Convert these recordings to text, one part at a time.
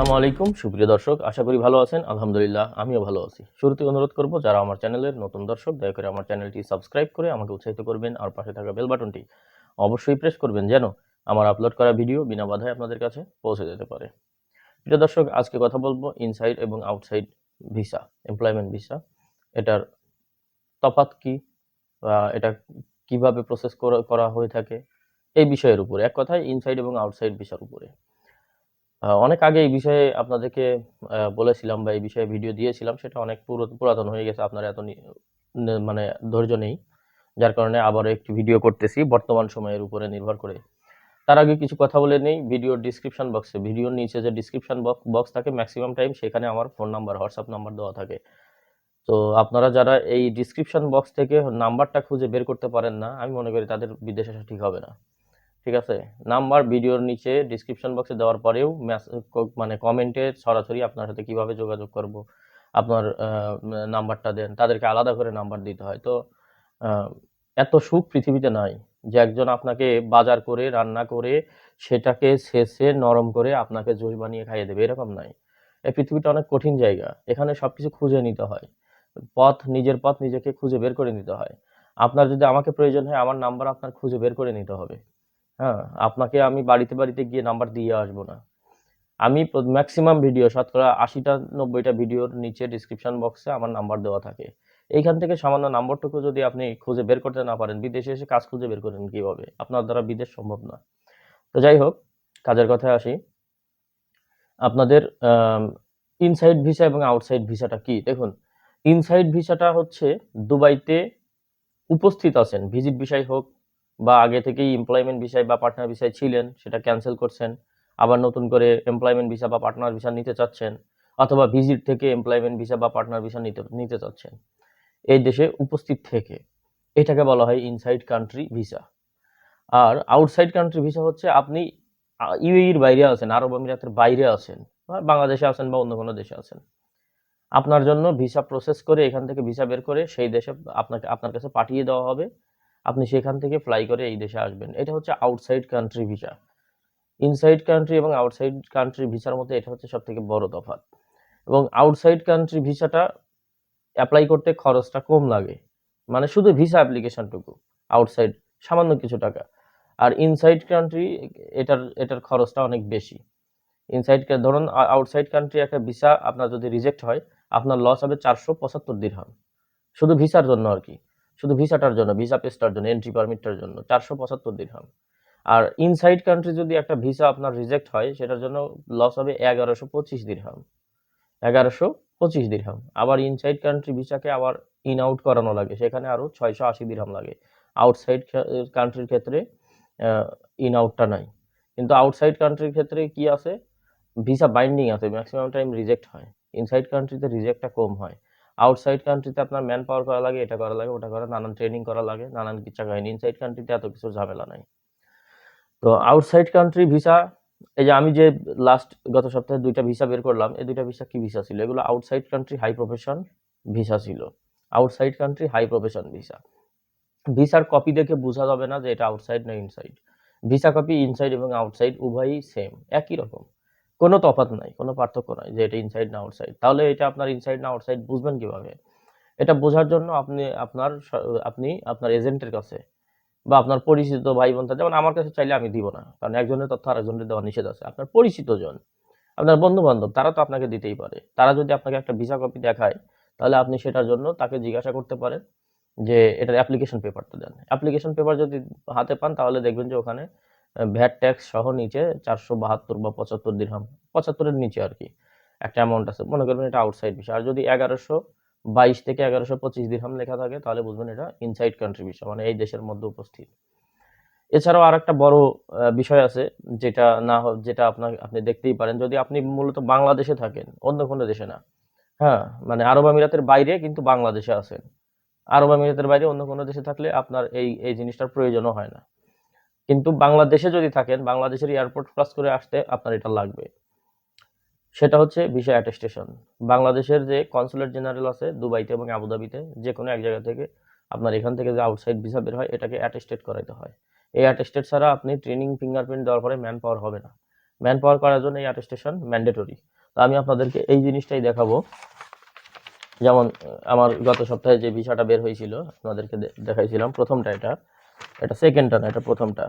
আসসালামু আলাইকুম। সুপ্রিয় দর্শক, আশা করি ভালো আছেন। আলহামদুলিল্লাহ, আমিও ভালো আছি। শুরুতে অনুরোধ করব, যারা আমার চ্যানেলের নতুন দর্শক, দয়া করে আমার চ্যানেলটি সাবস্ক্রাইব করে আমাকে উৎসাহিত করবেন আর পাশে থাকা বেল বাটনটি অবশ্যই প্রেস করবেন, যেন আমার আপলোড করা ভিডিও বিনা বাধায় আপনাদের কাছে পৌঁছে যেতে পারে। প্রিয় দর্শক, আজকে কথা বলব ইনসাইড এবং আউটসাইড ভিসা এমপ্লয়মেন্ট ভিসা এটার তফাৎ কি এটা কীভাবে প্রসেস করা হয়ে থাকে, এই বিষয়ের উপরে। এক কথায় ইনসাইড এবং আউটসাইড ভিসার উপরে। অনেক আগে এই বিষয়ে আপনাদেরকে বলেছিলাম বা এই বিষয়ে ভিডিও দিয়েছিলাম, সেটা অনেক পুরো- পুরাতন হয়ে গেছে, আপনার এত মানে ধৈর্য নেই। যার কারণে আবারও একটি ভিডিও করতেছি, বর্তমান সময়ের উপরে নির্ভর করে। তার আগে কিছু কথা বলে নেই ভিডিওর ডিসক্রিপশন বক্সে ভিডিওর নিচে যে ডিসক্রিপশন বক্স থাকে ম্যাক্সিমাম টাইম সেখানে আমার ফোন নাম্বার হোয়াটসঅ্যাপ নাম্বার দেওয়া থাকে। তো আপনারা যারা এই ডিসক্রিপশন বক্স থেকে নাম্বারটা খুঁজে বের করতে পারেন না, আমি মনে করি তাদের বিদেশে ঠিক হবে না। ঠিক আছে? নাম্বার ভিডিওর নিচে ডিসক্রিপশন বক্সে দেওয়ার পরেও মানে কমেন্টে সরাসরি আপনার সাথে কীভাবে যোগাযোগ করব, আপনার নাম্বারটা দেন, তাদেরকে আলাদা করে নাম্বার দিতে হয়। তো এত সুখ পৃথিবীতে নাই যে একজন আপনাকে বাজার করে, রান্না করে, সেটাকে শেষে নরম করে আপনাকে জুস বানিয়ে খাইয়ে দেবে, এরকম নাই। এই পৃথিবীটা অনেক কঠিন জায়গা, এখানে সবকিছু খুঁজে নিতে হয়। পথ, নিজের পথ নিজেকে খুঁজে বের করে নিতে হয়। আপনার যদি আমাকে প্রয়োজন হয়, আমার নাম্বার আপনার খুঁজে বের করে নিতে হবে। হ্যাঁ আপনাকে আমি বাড়িতে বাড়িতে গিয়ে নাম্বার দিয়ে আসব না। আমি ম্যাক্সিমাম ভিডিও শতকরা আশিটা, নব্বইটা ভিডিওর নিচে ডিসক্রিপশন বক্সে আমার নাম্বার দেওয়া থাকে। এইখান থেকে সামান্য নাম্বারটুকু যদি আপনি খুঁজে বের করতে না পারেন, বিদেশে এসে কাজ খুঁজে বের করেন কীভাবে? আপনার দ্বারা বিদেশ সম্ভব না। তো যাই হোক, কাজের কথায় আসি। আপনাদের ইনসাইড ভিসা এবং আউটসাইড ভিসাটা কি? দেখুন ইনসাইড ভিসাটা হচ্ছে দুবাইতে উপস্থিত আছেন। ভিজিট বিষয় হোক বা আগে থেকেই এমপ্লয়মেন্ট বিষয় বা পার্টনার বিষয় ছিলেন, সেটা ক্যান্সেল করছেন, আবার নতুন করে এমপ্লয়মেন্ট ভিসা বা পার্টনার ভিসা নিতে চাচ্ছেন, অথবা ভিজিট থেকে এমপ্লয়মেন্ট ভিসা বা পার্টনার ভিসা নিতে নিতে চাচ্ছেন। এই দেশে উপস্থিত থেকে এটাকে বলা হয় ইনসাইড কান্ট্রি ভিসা আর আউটসাইড কান্ট্রি ভিসা হচ্ছে আপনি ইউএইর বাইরে আছেন, আরব আমিরাতের বাইরে আছেন বাংলাদেশে আছেন বা অন্য কোনো দেশে আছেন। আপনার জন্য ভিসা প্রসেস করে এখান থেকে ভিসা বের করে সেই দেশে আপনাকে, আপনার কাছে পাঠিয়ে দেওয়া হবে। আপনি সেখান থেকে ফ্লাই করে এই দেশে আসবেন। এটা হচ্ছে outside country visa inside country এবং আউটসাইড কান্ট্রি ভিসার মধ্যে এটা হচ্ছে সব থেকে বড় তফাৎ। এবং আউটসাইড কান্ট্রি ভিসাটা অ্যাপ্লাই করতে খরচটা কম লাগে। মানে শুধু ভিসা অ্যাপ্লিকেশনটুকু আউটসাইড সামান্য কিছু টাকা। আর ইনসাইড কান্ট্রি এটার এটার খরচটা অনেক বেশি। ইনসাইড ধরুন আউটসাইড কান্ট্রি একটা ভিসা আপনার যদি রিজেক্ট হয়, আপনার লস হবে চারশো পঁচাত্তর দিরহাম শুধু ভিসার জন্য আর কি। শুধু ভিসাটার জন্য, ভিসা পেজটার জন্য এন্ট্রি পারমিটটার জন্য, চারশো পঁচাত্তর দিরহাম আর ইনসাইড কান্ট্রি যদি একটা ভিসা আপনার রিজেক্ট হয়, সেটার জন্য লস হবে এগারোশো পঁচিশ দিরহাম এগারোশো পঁচিশ দিরহাম আবার ইনসাইড কান্ট্রি ভিসাকে আবার ইন আউট করানো লাগে। সেখানে আরও ছয়শো আশি দিরহাম লাগে। আউটসাইড কান্ট্রির ক্ষেত্রে ইন আউটটা নাই। কিন্তু আউটসাইড কান্ট্রির ক্ষেত্রে কি আছে? ভিসা বাইন্ডিং আছে। ম্যাক্সিমাম টাইম রিজেক্ট হয়। ইনসাইড কান্ট্রিতে রিজেক্টটা কম হয়। আউটসাইড কান্ট্রিতে আপনার ম্যান পাওয়ার করা লাগে, এটা করা লাগে, ওটা করা, নানান ট্রেনিং করা লাগে, নানান কিচ্ছা কাহিনী ইনসাইড কান্ট্রিতে এত কিছু ঝামেলা নাই। তো আউটসাইড কান্ট্রি ভিসা এই যে আমি যে লাস্ট গত সপ্তাহে দুইটা ভিসা বের করলাম, এই দুইটা ভিসা কি ভিসা ছিল? এগুলো outside country high profession visa ছিল। Outside country high profession visa ভিসার কপি দেখে বোঝা যাবে না যে এটা আউটসাইড না ইনসাইড ভিসা কপি ইনসাইড এবং আউটসাইড উভয়ই সেম একই রকম। কোনো তফাৎ নাই, কোনো পার্থক্য নাই যে এটা ইনসাইড না আউটসাইড তাহলে এটা আপনার ইনসাইড না আউটসাইড বুঝবেন কীভাবে? এটা বোঝার জন্য আপনি, আপনার আপনি আপনার এজেন্টের কাছে বা আপনার পরিচিত ভাই বোন যেমন আমার কাছে চাইলে আমি দিব না, কারণ একজনের তথ্য আরেকজনের দেওয়া নিষেধ আছে। আপনার পরিচিত জন, আপনার বন্ধু বান্ধব তারা তো আপনাকে দিতেই পারে। তারা যদি আপনাকে একটা ভিসা কপি দেখায়, তাহলে আপনি সেটার জন্য তাকে জিজ্ঞাসা করতে পারেন যে এটার অ্যাপ্লিকেশন পেপারটা দেন। অ্যাপ্লিকেশন পেপার যদি হাতে পান, তাহলে দেখবেন যে ওখানে ভ্যাট ট্যাক্স সহ নিচে চারশো বাহাত্তর বা পঁচাত্তর দিরহাম। পঁচাত্তরের নিচে আর কি। একটা অ্যামাউন্ট আছে। মনে করবেন এটা আউটসাইড বিষয়। আর যদি এগারোশো বাইশ থেকে এগারোশো পঁচিশ দিরহাম লেখা থাকে, তাহলে বুঝবেন এটা ইনসাইড কান্ট্রি বিষয় মানে এই দেশের মধ্যে উপস্থিত। এছাড়াও আর একটা বড় বিষয় আছে, যেটা না যেটা আপনার আপনি দেখতেই পারেন। যদি আপনি মূলত বাংলাদেশে থাকেন, অন্য কোনো দেশে না হ্যাঁ মানে আরব আমিরাতের বাইরে কিন্তু বাংলাদেশে আছেন। আরব আমিরাতের বাইরে অন্য কোনো দেশে থাকলে আপনার এই এই জিনিসটার প্রয়োজনও হয় না। কিন্তু বাংলাদেশে যদি থাকেন, বাংলাদেশের এয়ারপোর্ট ক্রস করে আসতে আপনার এটা লাগবে। সেটা হচ্ছে ভিসা অ্যাটেস্টেশন বাংলাদেশের যে কনসুলেট জেনারেল আছে, দুবাইতে এবং আবুধাবিতে যে কোনো এক জায়গা থেকে আপনার এখান থেকে যে আউটসাইড ভিসা বের হয়, এটাকে অ্যাটেস্টেড করাইতে হয়। এই অ্যাটেস্টেড ছাড়া আপনি ট্রেনিং ফিঙ্গারপ্রিন্ট দেওয়ার পরে ম্যান পাওয়ার হবে না। ম্যান পাওয়ার করার জন্য এই অ্যাটেস্টেশন ম্যান্ডেটরি তো আমি আপনাদেরকে এই জিনিসটাই দেখাবো। যেমন, আমার গত সপ্তাহে যে ভিসাটা বের হয়েছিল, আপনাদেরকে দেখাইছিলাম প্রথমটা এটা। এটা সেকেন্ডটা না এটা প্রথমটা।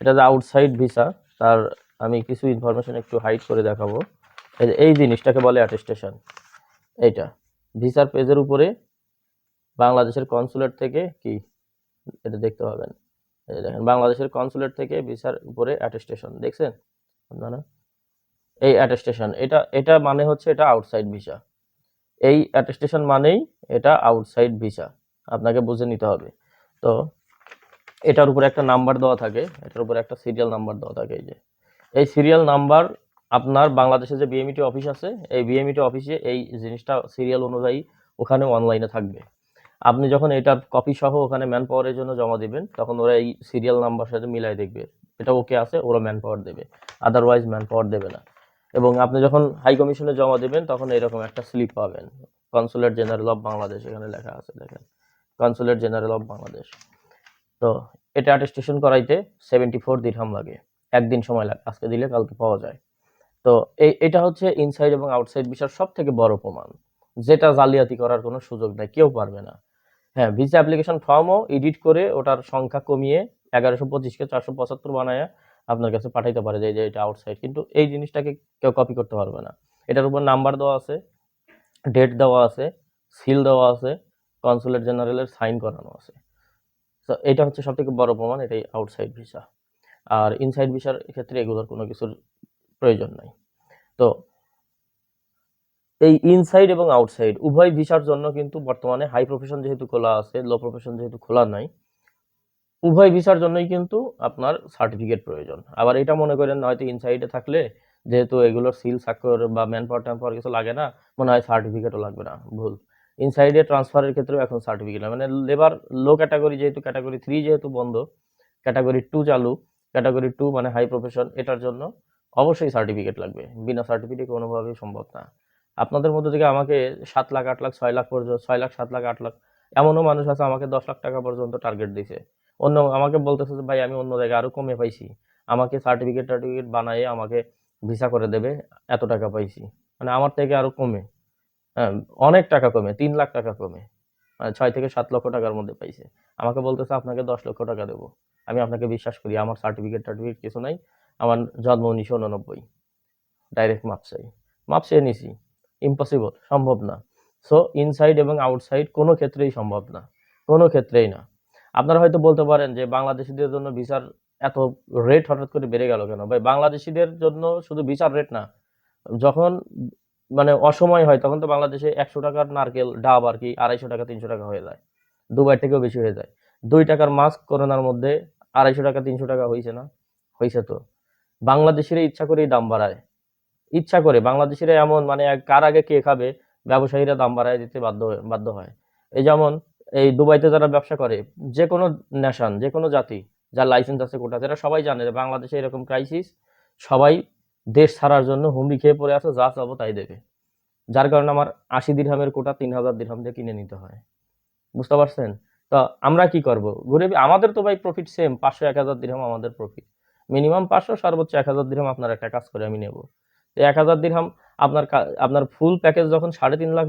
এটা যে আউটসাইড ভিসা তার আমি কিছু ইনফরমেশন একটু হাইড করে দেখাবো। এই জিনিসটাকে বলে অ্যাটেস্টেশন এইটা ভিসার পেজের উপরে বাংলাদেশের কনসুলেট থেকে কি? এটা দেখতে পাবেন। এই দেখেন, বাংলাদেশের কনসুলেট থেকে ভিসার উপরে অ্যাটেস্টেশন দেখছেন? আপনারা? এই অ্যাটেস্টেশন এটা এটা মানে হচ্ছে এটা আউটসাইড ভিসা এই অ্যাটেস্টেশন মানেই এটা আউটসাইড ভিসা আপনাকে বুঝে নিতে হবে। তো এটার উপরে একটা নাম্বার দেওয়া থাকে, এটার উপরে একটা সিরিয়াল নাম্বার দেওয়া থাকে এই যে। এই সিরিয়াল নাম্বার আপনার বাংলাদেশে যে বিএমইটি অফিস আছে, এই বিএমইটি অফিসে এই জিনিসটা সিরিয়াল অনুযায়ী ওখানে অনলাইনে থাকবে। আপনি যখন এটার কপি সহ ওখানে ম্যান পাওয়ারের জন্য জমা দিবেন, তখন ওরা এই সিরিয়াল নাম্বার সাথে মিলাই দেখবে। এটা ওকে আছে, ওরা ম্যান পাওয়ার দেবে। আদারওয়াইজ ম্যান পাওয়ার দেবে না। এবং আপনি যখন হাই কমিশনে জমা দেবেন, তখন এরকম একটা স্লিপ পাবেন। কনসুলেট জেনারেল অফ বাংলাদেশ এখানে লেখা আছে, দেখেন। কনসুলেট জেনারেল অফ বাংলাদেশ তো এটা অ্যাটেস্টেশন করাইতে সেভেন্টি ফোর দিরহাম লাগে। একদিন সময় লাগে, আজকে দিলে কালকে পাওয়া যায়। তো এই, এটা হচ্ছে ইনসাইড এবং আউটসাইড বিষয়ের সব থেকে বড় প্রমাণ। যেটা জালিয়াতি করার কোনো সুযোগ নেই, কেউ পারবে না। হ্যাঁ ভিসা অ্যাপ্লিকেশন ফর্মও এডিট করে ওটার সংখ্যা কমিয়ে এগারোশো পঁচিশকে চারশো পঁচাত্তর বানায় আপনার কাছে পাঠাইতে পারে যে এটা আউটসাইড কিন্তু এই জিনিসটাকে কেউ কপি করতে পারবে না। এটার উপর নাম্বার দেওয়া আছে ডেট দেওয়া আছে সিল দেওয়া আছে কনসুলেট জেনারেলের সাইন করানো আছে। তো এটা হচ্ছে সব থেকে বড় প্রমাণ, এটাই আউটসাইড ভিসা আর ইনসাইড ভিসার ক্ষেত্রে এগুলোর কোনো কিছুর প্রয়োজন নাই। তো, এই ইনসাইড এবং আউটসাইড উভয় ভিসার জন্য কিন্তু বর্তমানে হাই প্রফেশন যেহেতু খোলা আছে লো প্রফেশন যেহেতু খোলা নাই, উভয় ভিসার জন্যই কিন্তু আপনার সার্টিফিকেট প্রয়োজন। আবার এটা মনে করেন, হয়তো ইনসাইডে থাকলে যেহেতু এগুলোর সিল স্বাক্ষর বা ম্যান পাওয়ার ট্যান পাওয়ার কিছু লাগে না, মনে হয় সার্টিফিকেটও লাগবে না, ভুল। ইনসাইডে ট্রান্সফারের ক্ষেত্রেও এখন সার্টিফিকেট মানে লেবার লো ক্যাটাগরি যেহেতু ক্যাটাগরি থ্রি যেহেতু বন্ধ ক্যাটাগরি টু চালু ক্যাটাগরি টু মানে হাই প্রফেশন এটার জন্য অবশ্যই সার্টিফিকেট লাগবে। বিনা সার্টিফিকেট কোনোভাবেই সম্ভব না। আপনাদের মধ্যে থেকে আমাকে সাত লাখ, আট লাখ, ছয় লাখ পর্যন্ত ছয় লাখ, সাত লাখ, আট লাখ, এমনও মানুষ আছে আমাকে দশ লাখ টাকা পর্যন্ত টার্গেট দিছে। অন্য আমাকে বলতেছে যে, ভাই, আমি অন্য জায়গায় আরও কমে পাইছি। আমাকে সার্টিফিকেট টার্টিফিকেট বানায়ে আমাকে ভিসা করে দেবে, এত টাকা পাইছি। মানে আমার থেকে আরও কমে। অনেক টাকা কমে, তিন লাখ টাকা কমে। মানে ছয় থেকে সাত লক্ষ টাকার মধ্যে পাইছে। আমাকে বলতেছে, আপনাকে দশ লক্ষ টাকা দেবো। আমি আপনাকে বিশ্বাস করি, আমার সার্টিফিকেট টার্টিফিকেট কিছু নাই। আমার জন্ম উনিশশো উননব্বই। ডাইরেক্ট মাপ চাই মাপ চেয়ে নিছি। ইম্পসিবল সম্ভব না। সো ইনসাইড এবং আউটসাইড কোনো ক্ষেত্রেই সম্ভব না। কোনো ক্ষেত্রেই না। আপনারা হয়তো বলতে পারেন যে, বাংলাদেশিদের জন্য ভিসার এত রেট হঠাৎ করে বেড়ে গেল কেন? ভাই, বাংলাদেশিদের জন্য শুধু ভিসার রেট না। যখন মানে অসময় হয়, তখন তো বাংলাদেশে একশো টাকার নারকেল, ডাব আর কি আড়াইশো টাকা, তিনশো টাকা হয়ে যায়। দুবাই থেকেও বেশি হয়ে যায়। দুই টাকার মাস্ক করোনার মধ্যে আড়াইশো টাকা, তিনশো টাকা হয়েছে না? হয়েছে তো। বাংলাদেশিরা ইচ্ছা করেই দাম বাড়ায়। ইচ্ছা করে। বাংলাদেশিরা এমন মানে কার আগে কে খাবে? ব্যবসায়ীরা দাম বাড়ায় দিতে বাধ্য বাধ্য হয়। এই যেমন এই দুবাইতে যারা ব্যবসা করে যে কোনো নেশন যে কোনো জাতি, যার লাইসেন্স আছে কোটা যারা সবাই জানে যে বাংলাদেশে এরকম ক্রাইসিস সবাই দেশ ছাড়ার জন্য হুমড়ি খেয়ে পড়ে আছে, যা চাবো তাই দেবে। যার কারণে আমার আশি দিরহামের কোটা তিন হাজার দিরহাম দিয়ে কিনে নিতে হয়। বুঝতে পারছেন? তো আমরা কি করব? ঘুরে আমাদের তো ভাই প্রফিট সেম পাঁচশো, এক হাজার দিরহাম আমাদের প্রফিট মিনিমাম পাঁচশো, সর্বোচ্চ এক হাজার দিরহাম আপনার একটা কাজ করে, আমি নেব। তো এক হাজার দিরহাম আপনার আপনার ফুল প্যাকেজ যখন সাড়ে তিন লাখ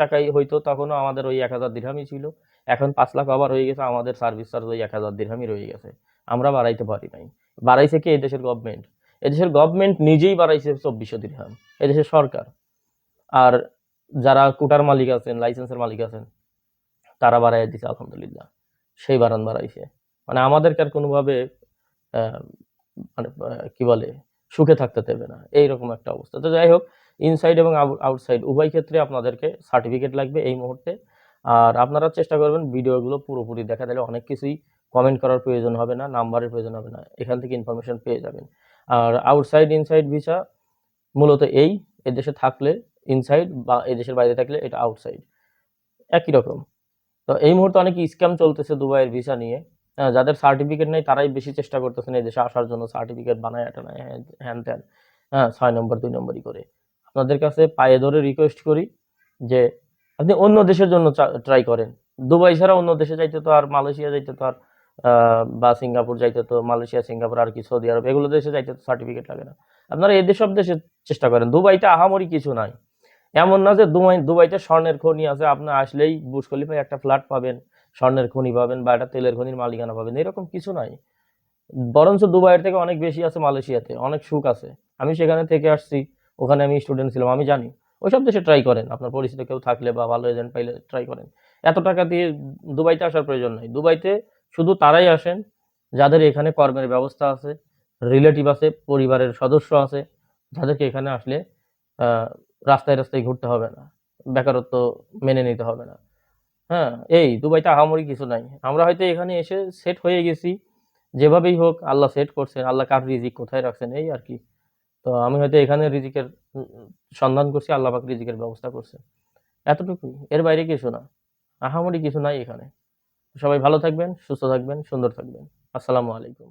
টাকাই হইতো, তখনও আমাদের ওই এক হাজার দিরহামই ছিল। এখন পাঁচ লাখ আবার হয়ে গেছে, আমাদের সার্ভিস চার্জ ওই এক হাজার দিরহামই রয়ে গেছে। আমরা বাড়াইতে পারি নাই। বাড়াইছে কি? এই দেশের গভর্নমেন্ট এদেশের গভর্নমেন্ট নিজেই বাড়াইছে চব্বিশশো দিরহাম। এদেশের সরকার। আর যারা কোটার মালিক আছেন লাইসেন্সের মালিক আছেন, তারা বাড়াই দিছে, আলহামদুলিল্লাহ। সেই বাড়ান বাড়াইছে। মানে আমাদেরকে আর কোনোভাবে মানে কি বলে, সুখে থাকতে দেবে না। এইরকম একটা অবস্থা। তো যাই হোক ইনসাইড এবং আউটসাইড উভয় ক্ষেত্রে আপনাদেরকে সার্টিফিকেট লাগবে এই মুহূর্তে। আর আপনারা চেষ্টা করবেন ভিডিওগুলো পুরোপুরি দেখা দিলে অনেক কিছুই কমেন্ট করার প্রয়োজন হবে না নাম্বারের প্রয়োজন হবে না। এখান থেকে ইনফরমেশন পেয়ে যাবেন। আর আউটসাইড ইনসাইড ভিসা মূলত এই, এদেশে থাকলে ইনসাইড বা এদেশের বাইরে থাকলে এটা আউটসাইড একই রকম। তো এই মুহূর্তে অনেক স্ক্যাম চলতেছে দুবাইয়ের ভিসা নিয়ে। হ্যাঁ, যাদের সার্টিফিকেট নেই তারাই বেশি চেষ্টা করতেছেন এই দেশে আসার জন্য সার্টিফিকেট বানায় এটা না হ্যান ত্যান। হ্যাঁ ছয় নম্বর দুই নম্বরই করে। আপনাদের কাছে পায়ে ধরে রিকোয়েস্ট করি যে আপনি অন্য দেশের জন্য ট্রাই করেন। দুবাই ছাড়া অন্য দেশে যাইতে তো আর মালয়েশিয়া যাইতে তো আর বা সিঙ্গাপুর যাইতে তো মালয়েশিয়া সিঙ্গাপুর আর কি সৌদি আরব এগুলো দেশে যাইতে তো সার্টিফিকেট লাগে না। আপনারা এই সব দেশে চেষ্টা করেন। দুবাইতে আহামরি কিছু নাই। এমন না যে দুবাই, দুবাইতে স্বর্ণের খনি আছে আপনি আসলেই খলিফায় একটা ফ্ল্যাট পাবেন, স্বর্ণের খনি পাবেন বা একটা তেলের খনির মালিকানা পাবেন, এরকম কিছু নাই। বরঞ্চ দুবাইয়ের থেকে অনেক বেশি আছে মালয়েশিয়াতে, অনেক সুখ আছে। আমি সেখানে থেকে আসছি, ওখানে আমি স্টুডেন্ট ছিলাম, আমি জানি। ওইসব দেশে ট্রাই করেন, আপনার পরিচিত কেউ থাকলে বা ভালো এজেন্ট পাইলে ট্রাই করেন। এত টাকা দিয়ে দুবাইতে আসার প্রয়োজন নাই। দুবাইতে শুধু তারাই আসেন, যাদের এখানে কর্মের ব্যবস্থা আছে রিলেটিভ আছে, পরিবারের সদস্য আছে, যাদেরকে এখানে আসলে রাস্তায় রাস্তায় ঘুরতে হবে না, বেকারত্ব মেনে নিতে হবে না। হ্যাঁ এই দুবাইতে আহামরি কিছু নাই। আমরা হয়তো এখানে এসে সেট হয়ে গেছি। যেভাবেই হোক, আল্লাহ সেট করছেন। আল্লাহ কার রিজিক কোথায় রাখছেন, এই আর কি। তো আমি হয়তো এখানে রিজিকের সন্ধান করছি, আল্লাহ পাক রিজিকের ব্যবস্থা করছে। এতটুকুই। এর বাইরে কিছু না। আহামরি কিছু নাই এখানে। সবাই ভালো থাকবেন, সুস্থ থাকবেন, সুন্দর থাকবেন। আসসালামু আলাইকুম।